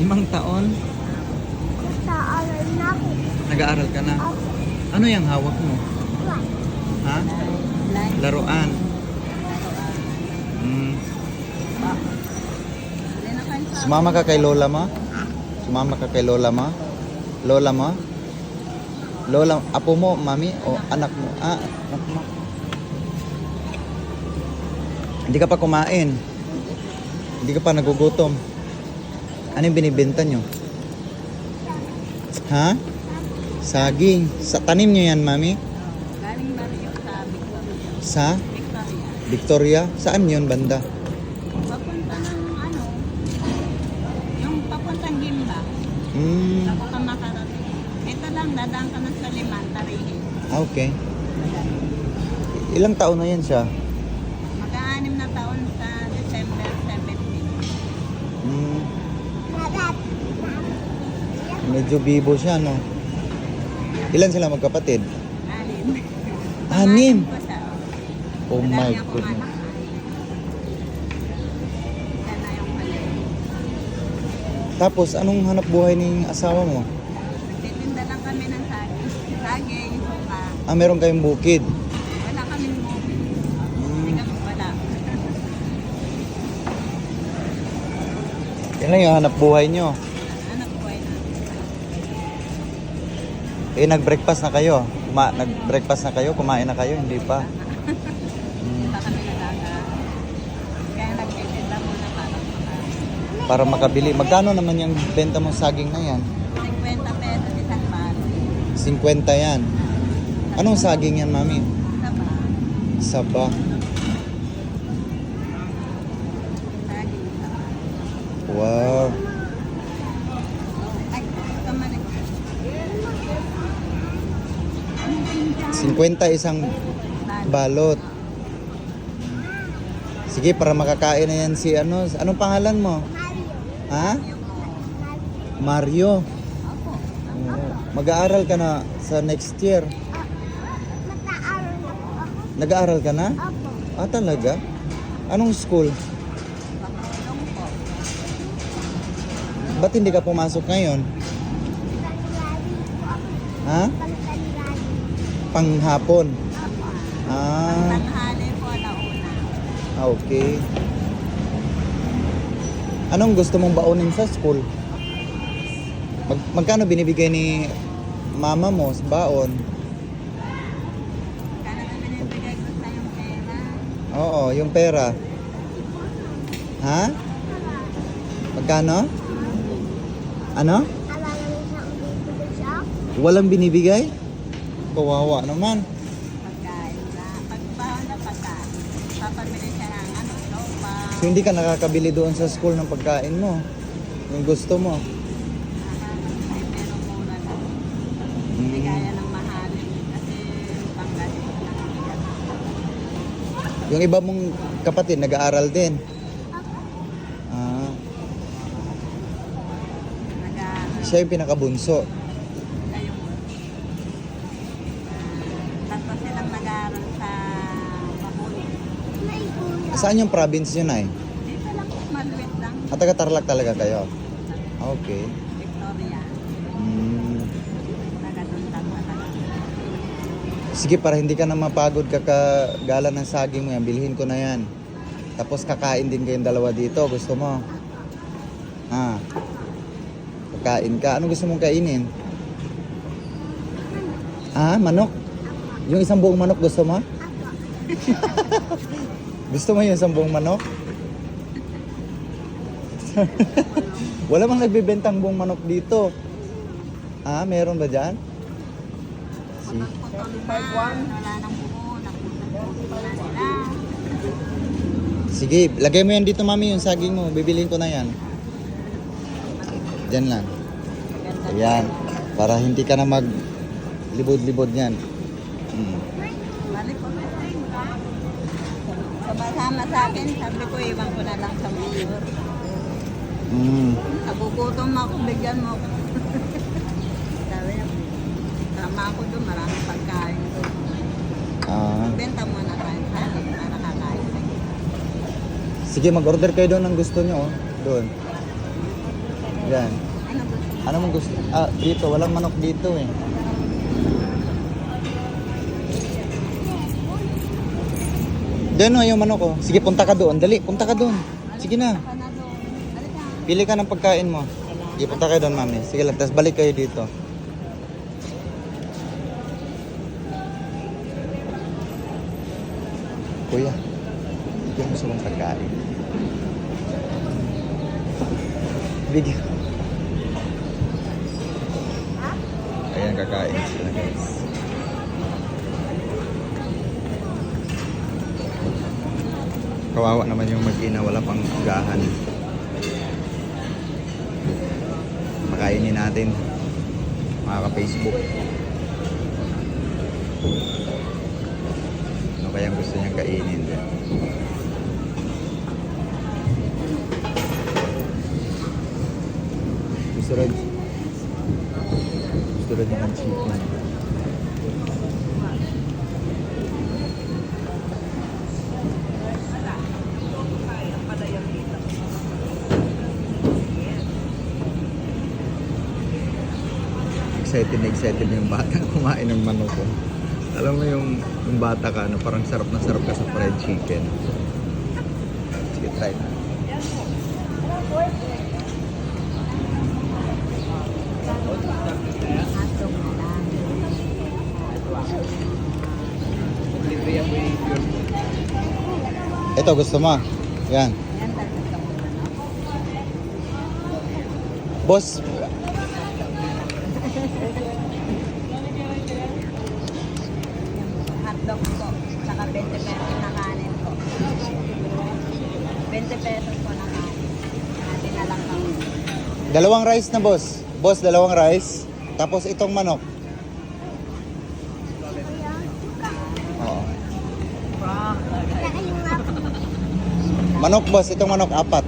Limang taon? Nag-aaral na ako. Nag-aaral ka na? Ako. Ano yung hawak mo? Ha? Laruan. Hmm. Sumama ka kay lola mo? Sumama ka kay lola mo? Lola mo? Lola, apo mo, mami, o anak mo? Ah, anak mo. Hindi ka pa kumain. Hindi ka pa nagugutom. Ano yung binibenta nyo? Ha? Saging. Sa tanim nyo yan, mami? Galing ba yung sa Victoria? Sa Victoria. Victoria? Saan yun, banda? Papunta ng ano, yung papuntang Gimba. Hmm. Bago ka makarating. Ito lang, dadaan ka na sa Liman, Tarihin. Ah, okay. Ilang taon na yan siya? Mag-aanim na taon sa December 17. Hmm. Dadat. Medyo bibo siya, no? Ilan sila magkapatid? Anim. Anim? siya. Oh my goodness. Tapos, anong hanap buhay ng asawa mo? Nagtitinda lang kami ng saging. Saging, suka. Ah, meron kayong bukid. Wala movie. Hindi Hmm. kami wala. Yan lang yung hanap buhay nyo. Eh, nag-breakfast na kayo. Kuma nag-breakfast na kayo? Kumain na kayo? Hindi pa. Hmm. Hindi pa kami nalaga. Kaya nagtitinda muna para makain. Para makabili. Magkano naman yung benta mo saging na yan? 50 pesos isang paro. 50 yan. Anong saging yan, mami? Isa ba? Saba. Saging. Wow. Ay, kamali. 50 isang balot. Sige, para makakain na yan si ano. Anong pangalan mo? Mario. Ha? Mario. Mag-aaral ka na sa next year. Nag-aaral ka na? Opo. Ah, talaga? Anong school? Ba't hindi ka pumasok ngayon? Ha? Panghapon. Opo. Ah, Tanghali po alauna. ah, okay. Anong gusto mong baunin sa school? Mag magkano binibigay ni mama mo sa baon? Kaya na binibigay ko sa yung pera. Oo, yung pera. Ha? Magkano? Ano? Walang binibigay? Kawawa naman. Pagkain na. Pagbaon na pagkain. Papabili siya ng ano, sopa. So hindi ka nakakabili doon sa school ng pagkain mo. Yung gusto mo. Ay, pero mura lang. Hindi kaya ng mahalin. Kasi panggaling ko lang ang bigat. Yung iba mong kapatid nag-aaral din. Ah, Nag- siya yung pinakabunso. Saan yung province yun ay? Dito lang po, maliit lang. At taga Tarlac talaga kayo? Okay. Victoria. Mm. Sige, para hindi ka na mapagod kakagala ng saging mo yan, bilhin ko na yan. Tapos kakain din kayong dalawa dito. Gusto mo? Ha? Kakain ka. Ano gusto mong kainin? Ah, manok? Yung isang buong manok gusto mo? gusto mo yung isang buong manok? Wala mang nagbibentang buong manok dito. Ah, meron ba dyan? Si. Sige, lagay mo yan dito mami, yung saging mo. Bibiliin ko na yan. Diyan lang. Ayan. Para hindi ka na mag libod-libod yan. Mm. Sama-sama sa akin, sabi ko, iwan ko na lang sa mayor. Mm. Nagugutom ako, bigyan mo ako. sabi niya, tama ako doon, maraming pagkain doon. Ah. Benta mo na tayo sa akin para kakain. Sige, mag-order kayo doon ng gusto nyo. Oh. Doon. Yan. Ano ba? Ano mong gusto? Ah, dito. Walang manok dito eh. Doon o, yung manok ko. Sige, punta ka doon. Dali, punta ka doon. Sige na. Pili ka ng pagkain mo. Sige, punta kayo doon, mami. Sige lang, tapos balik kayo dito. Kuya, bigyan mo silang pagkain. Bigyan. Ayan, kakain sila guys. Kawawa naman yung mag-ina, wala pang ugahan. Pakainin natin mga ka-Facebook. Ano kayang gusto niyang kainin din? Gusto rin gusto rin niya ng chicken. Excited yung bata kumain ng manok ko. Alam mo yung, yung bata ka, ano, parang sarap na sarap ka sa fried chicken. Sige, try na. Ito, gusto mo? Yan. Boss, Hotdog ko. Saka 20 pesos na kanin ko. 20 pesos po na kanin. Natin na lang kami. Dalawang rice na boss. Boss, dalawang rice. Tapos itong manok. Oo. Manok boss, itong manok apat.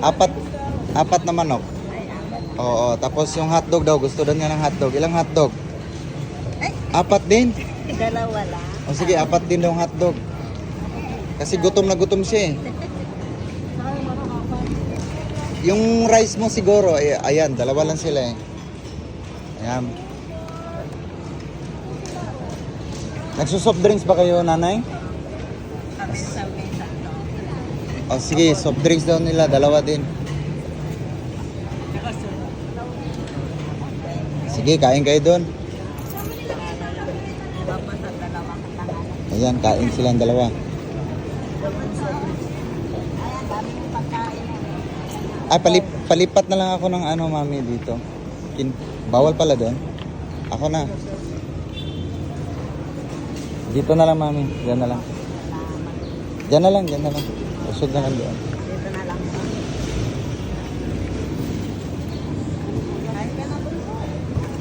Apat apat na manok. Oo, tapos yung hotdog daw, gusto daw niya ng hotdog. Ilang hotdog? Apat din. dalawa lang. O sige, apat din daw hotdog. Kasi gutom na gutom siya eh. Yung rice mo siguro, ay, ayan, dalawa lang sila eh. Ayan. Nagsusoft drinks ba kayo, nanay? O sige, soft drinks daw nila, dalawa din. Sige, kain kayo doon. Ayan, kain silang dalawa. Ayan, dami ng pagkain. Ay, palip, palipat na lang ako ng ano, mami, dito. Kin, bawal pala doon. Ako na. Dito na lang, mami. Diyan na lang. Diyan na lang, diyan na lang. Usod na lang doon. Dito na lang.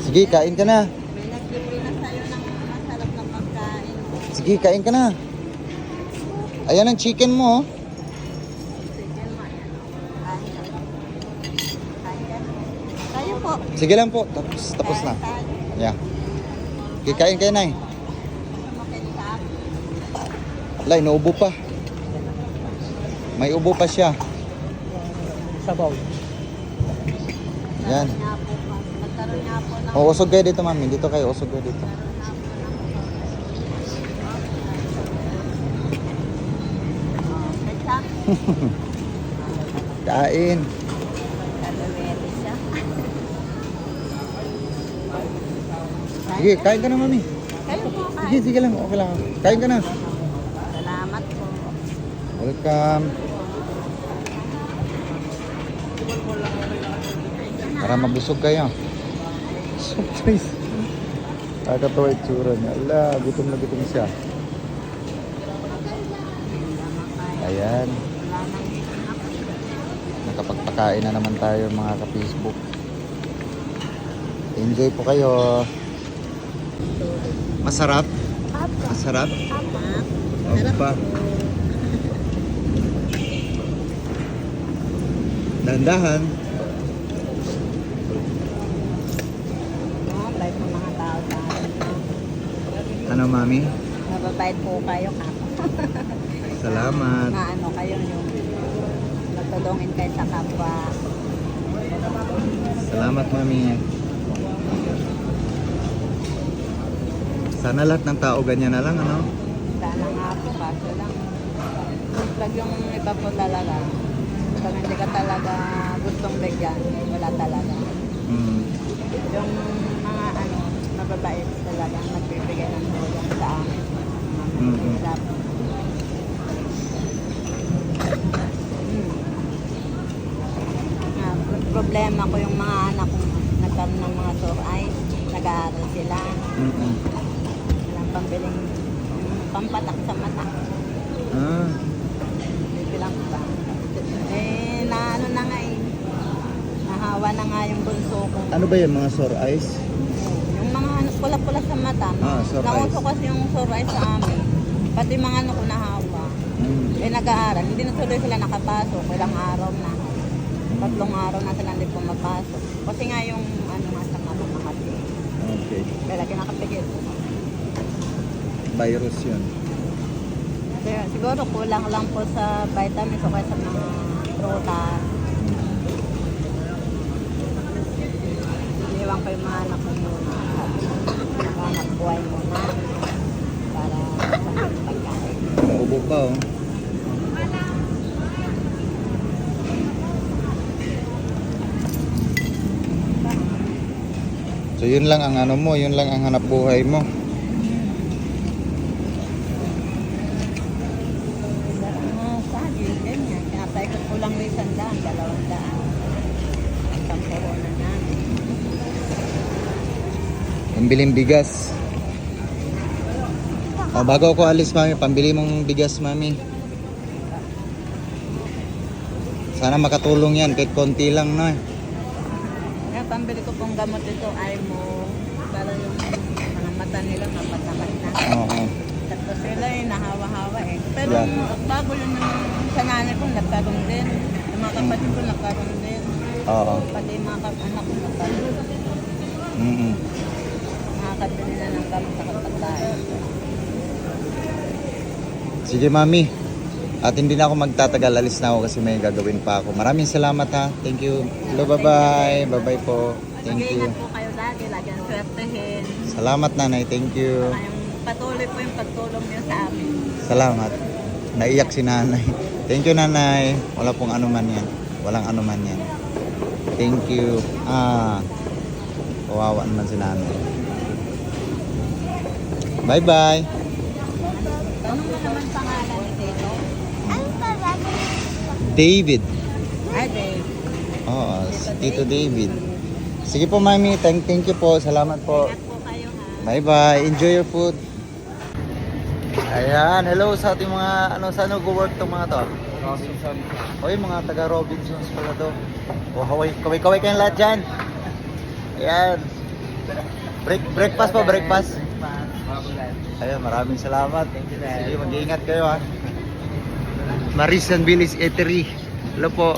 Sige, kain ka na. May naglibre na sa'yo ng masarap na. Sige, kain ka na. Ayan ang chicken mo, oh. Sige mo, ayan. Kain ka. Kain ka. Kayo po. Sige lang po. Tapos, tapos na. Tayo. Yeah. Okay, kain kayo na eh. Wala, inuubo pa. May ubo pa siya. Sabaw. Yan. Nagkaroon nga po ng... O, usog kayo dito, mami. Dito kayo, usog kayo dito. Kain. Kalawete siya. Sige, kain ka na, mami. Kayo po Sige, kain. sige lang. Okay lang. Kain ka na. Salamat po. Welcome. Para mabusog kayo. Surprise. Nakakatawa itsura niya. Ala, gutom na gutom siya. Ayan. Nakapagpakain na naman tayo mga ka-Facebook. Enjoy po kayo. Masarap? Apa. Masarap? Apa. Mga tao sa akin. Ano, mami? Mababait po kayo, kako. Salamat. Na ano kayo yung tulungin kayo sa kapwa. Salamat, Mami. Sana lahat ng tao ganyan na lang, ano? Sana nga po, kaso lang. Pag yung iba po talaga, pag hindi ka talaga gustong bigyan, wala talaga. Mm. Yung mga ano, mababait talaga, nagbibigay ng tulong sa amin. Mm. Ah, pro- problema ko yung mga anak ko nagkaroon ng mga sore eyes, nag-aaral sila, Mm-mm. Mm, pampatak sa mata. Ah, Bilang ba? Eh, na ano na nga eh. Nahawa na nga yung bunso ko. ano ba yan, mga sore eyes? Yung mga ano, pula-pula sa mata. Ah, sore Nauso eyes. kasi yung sore eyes sa amin. Pati mga ano ko nahawa. Mm. Eh, nag-aaral. Hindi na tuloy sila nakapasok. Ilang araw na. Tatlong araw na sila hindi pumapasok. Kasi nga yung ano nga sa makati. Okay. Kaya lagi nakapigil. Virus yun. Kaya siguro kulang lang po sa vitamins o kaya sa mga prutas. Iniwan ko yung mga anak ko muna. Anak buhay muna. Para sa pagkain. Ubo pa, oh. So yun lang ang ano mo, yun lang ang hanap buhay mo. Mga saging, ganyan. Pinapaikot ko lang may sandaan, dalawang daan. Ang sampuro na namin. Pambiling bigas. O, bago ako alis, mami, pambili mong bigas, mami. Sana makatulong yan, kahit konti lang na. Kaya pambili ko pong gamot ito ay mo para yung mga mata nila mapatakat na. Oo. Tapos sila eh, nahawa-hawa eh. Pero Yeah. bago yun yung sa nanay ko, nagkaroon din. Yung mga kapatid ko, nagkaroon din. Oo. Pati yung mga anak ko, nagkaroon. Mm-mm. Nakakabili na ng gamot sa kapatid. Sige, mami. At hindi na ako magtatagal, alis na ako kasi may gagawin pa ako. Maraming salamat ha. Thank you. Hello, bye-bye. Bye-bye po. Thank you. Mag-iingat po kayo lagi, lagi ang swertehin. Salamat, nanay. Thank you. Patuloy po yung pagtulong niyo sa amin. Salamat. Naiyak si nanay. Thank you, nanay. Wala pong anuman yan. Walang anuman yan. Thank you. Ah, kawawa naman si nanay. Bye-bye. Ano mo naman pangalan ni Tito? Ano pa? David. Ay, Dave. Oo, si Tito David. Sige po, mami. Thank, thank you po. Salamat po. Ingat po kayo ha. Bye-bye. Enjoy your food. Ayan, hello sa ating mga, ano, saan nag-work tong mga to? Robinson. Oy, mga taga Robinsons pala to. O, haway, kaway-kaway kayong lahat dyan. Ayan. Break, breakfast po, breakfast. Ayan, maraming salamat. Sige, mag-iingat kayo ha. Maris and Billy's Eatery. Hello po.